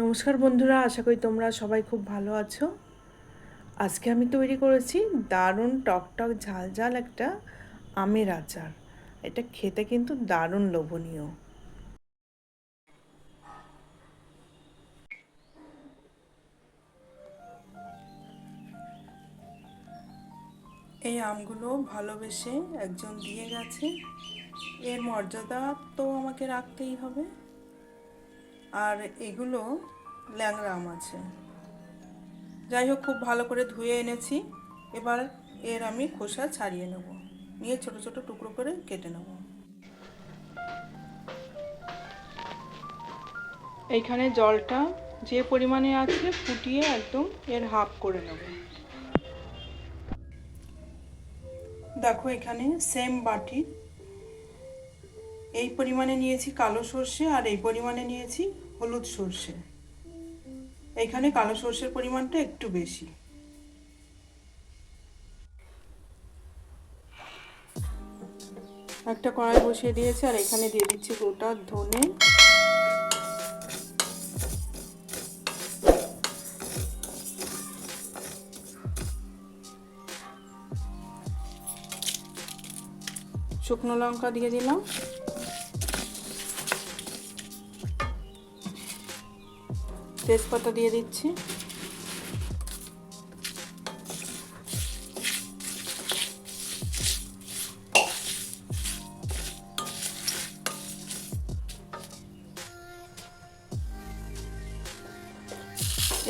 নমস্কার বন্ধুরা, আশা করি তোমরা সবাই খুব ভালো আছো। আজকে আমি তৈরি করেছি দারুণ টকটক ঝাল ঝাল একটা আমের আচার। এটা খেতে কিন্তু দারুণ লোভনীয়। এই আমগুলো ভালোবেসে একজন দিয়ে গেছে। এর মর্যাদা তো আমাকে রাখতেই হবে। আর এগুলো ল্যাংড়া আম আছে। যাই হোক, খুব ভালো করে ধুয়ে এনেছি। এবার এর আমি খোসা ছাড়িয়ে নেব। নিয়ে ছোট ছোট টুকরো করে কেটে নেব। এইখানে জলটা যে পরিমাণে আছে ফুটিয়ে একদম এর হাফ করে নেব। দেখো, এখানে সেম বাটি। এই পরিমাণে নিয়েছি কালো সর্ষে আর এই পরিমাণে নিয়েছি হলুদ সর্ষে। এখানে কালো সর্ষের পরিমাণটা একটু বেশি। একটা কড়াই বসিয়ে দিয়েছি আর এখানে দিয়ে দিচ্ছি গোটা ধনে। শুকনো লঙ্কা দিয়ে দিলাম। তেজপাতা দিয়ে দিচ্ছি।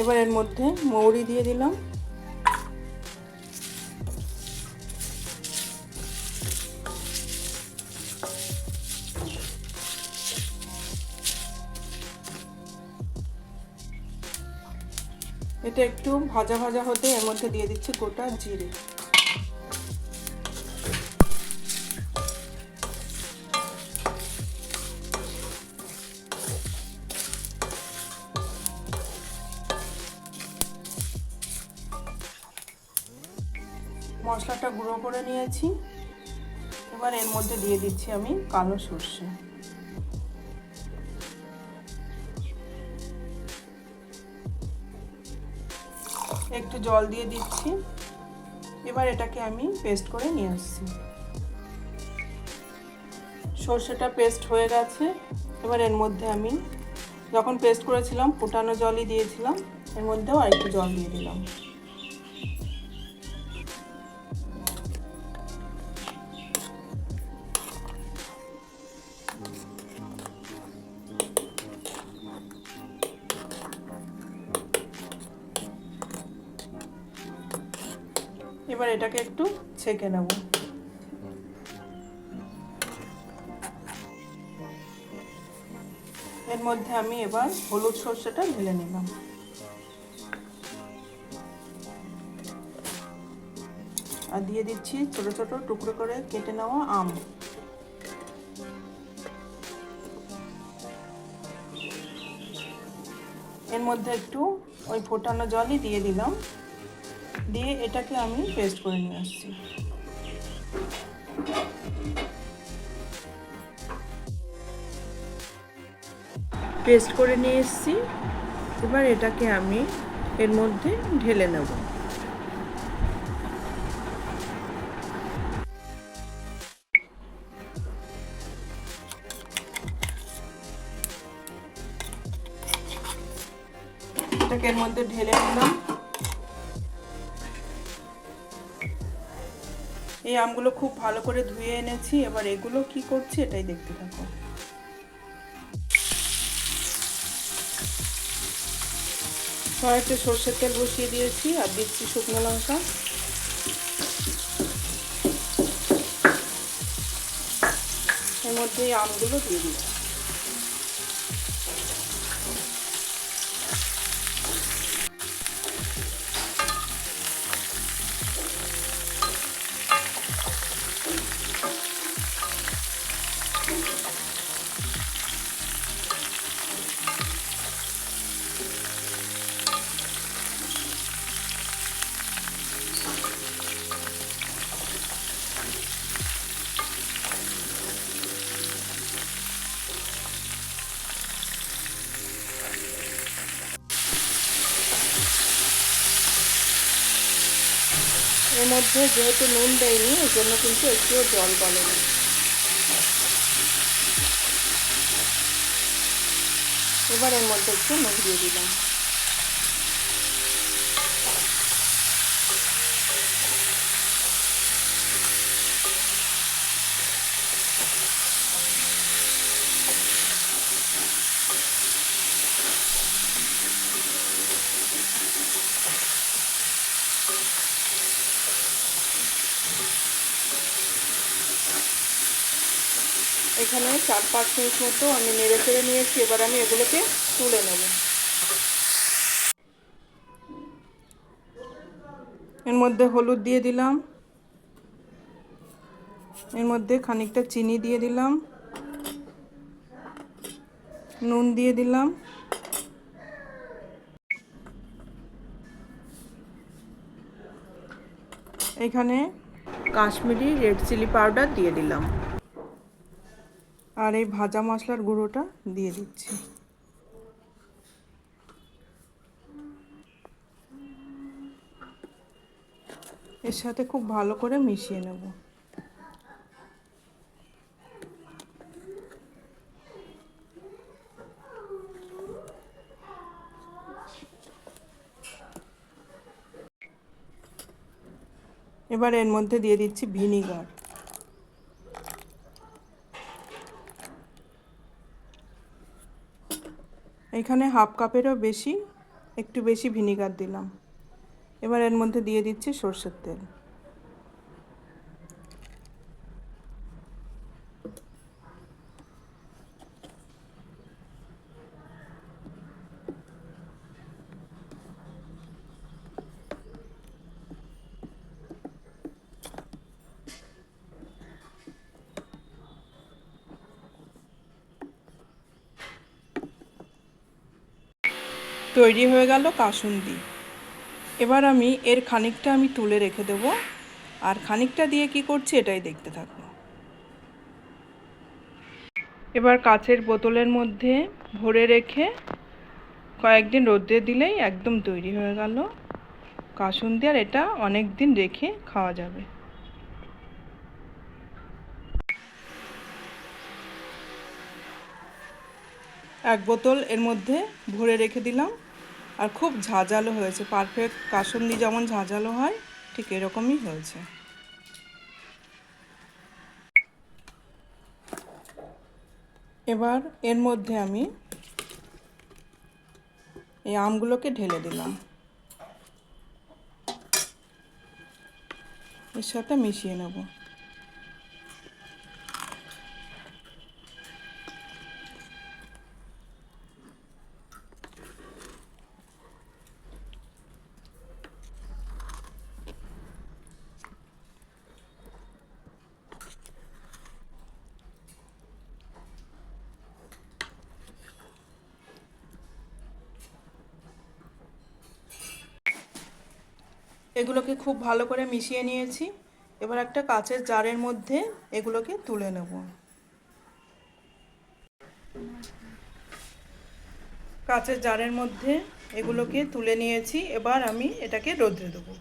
এবার এর মধ্যে মৌরি দিয়ে দিলাম। এটা একটু ভাজা ভাজা হতে এর মধ্যে দিয়ে দিচ্ছি গোটা জিরে। মশলাটা গুঁড়ো করে নিয়েছি। এবার এর মধ্যে দিয়ে দিচ্ছি আমি কালো সর্ষে। একটু জল দিয়ে দিচ্ছি। এবার এটাকে আমি পেস্ট করে নিয়ে আসছি। সর্ষেটা পেস্ট হয়ে গেছে। এবার এর মধ্যে আমি যখন পেস্ট করেছিলাম, ফুটানো জলই দিয়েছিলাম, এর মধ্যেও আরেকটু জল দিয়ে দিলাম। এবার এটাকে একটু ছেঁকে নেব। এর মধ্যে আমি এবার হলুদ সর্ষেটা ঢেলে নিলাম। আর দিয়ে দিচ্ছি ছোট ছোট টুকরো করে কেটে নেওয়া আম। এর মধ্যে একটু ওই ফোটানো জলই দিয়ে দিলাম। দিয়ে এটাকে আমি পেস্ট করে নিয়ে আসছি। পেস্ট করে নিয়ে এসেছি। এবার এটাকে আমি এর মধ্যে ঢেলে নেব। এটাকে এর মধ্যে ঢেলে নিলাম। এই আমগুলো খুব ভালো করে ধুয়ে এনেছি। এবার এগুলো কি করছি এটাই দেখতে থাকো। কড়াইতে সর্ষের তেল বসিয়ে দিয়েছি আর দিচ্ছি শুকনো লঙ্কা। এর মধ্যে আমগুলো দিয়ে দিচ্ছি এর মধ্যে যেহেতু নুন দেয়নি এর জন্য কিন্তু একটুও জল গলে না এবার এর মধ্যে একটু নুন দিয়ে দিলাম। এখানে চার পাঁচ মিনিট মতো আমি নেড়ে চেড়ে নিয়েছি, এবার আমি এগুলোকে তুলে নেব। এর মধ্যে হলুদ দিয়ে দিলাম। এর মধ্যে খানিকটা চিনি দিয়ে দিলাম। নুন দিয়ে দিলাম। এখানে কাশ্মীরি রেড চিলি পাউডার দিয়ে দিলাম। আর এই ভাজা মশলার গুঁড়োটা দিয়ে দিচ্ছি। এর সাথে খুব ভালো করে মিশিয়ে নেব। এবার এর মধ্যে দিয়ে দিচ্ছি ভিনিগার। এখানে হাফ কাপেরও বেশি, একটু বেশি ভিনিগার দিলাম। এবার এর মধ্যে দিয়ে দিচ্ছি সর্ষের তেল। তৈরি হয়ে গেল কাসুন্দি। এবার আমি এর খানিকটা আমি তুলে রেখে দেবো আর খানিকটা দিয়ে কি করছি এটাই দেখতে থাকব। এবার কাচের বোতলের মধ্যে ভরে রেখে কয়েকদিন রোদ্রে দিলেই একদম তৈরি হয়ে গেল কাসুন্দি আর এটা অনেক দিন রেখে খাওয়া যাবে। এক বোতল এর মধ্যে ভরে রেখে দিলাম। আর খুব ঝাঁঝালো হয়েছে। পারফেক্ট কাসুন্দি যেমন ঝাঁঝালো হয়, ঠিক এরকমই হয়েছে। এবার এর মধ্যে আমি এই আমগুলোকে ঢেলে দিলাম। এর সাথে মিশিয়ে নেব। এগুলোকে খুব ভালো করে মিশিয়ে নিয়েছি। এবার একটা কাচের জারের মধ্যে এগুলোকে তুলে নেব। কাচের জারের মধ্যে এগুলোকে তুলে নিয়েছি। এবার আমি এটাকে রোদ্রে দেবো।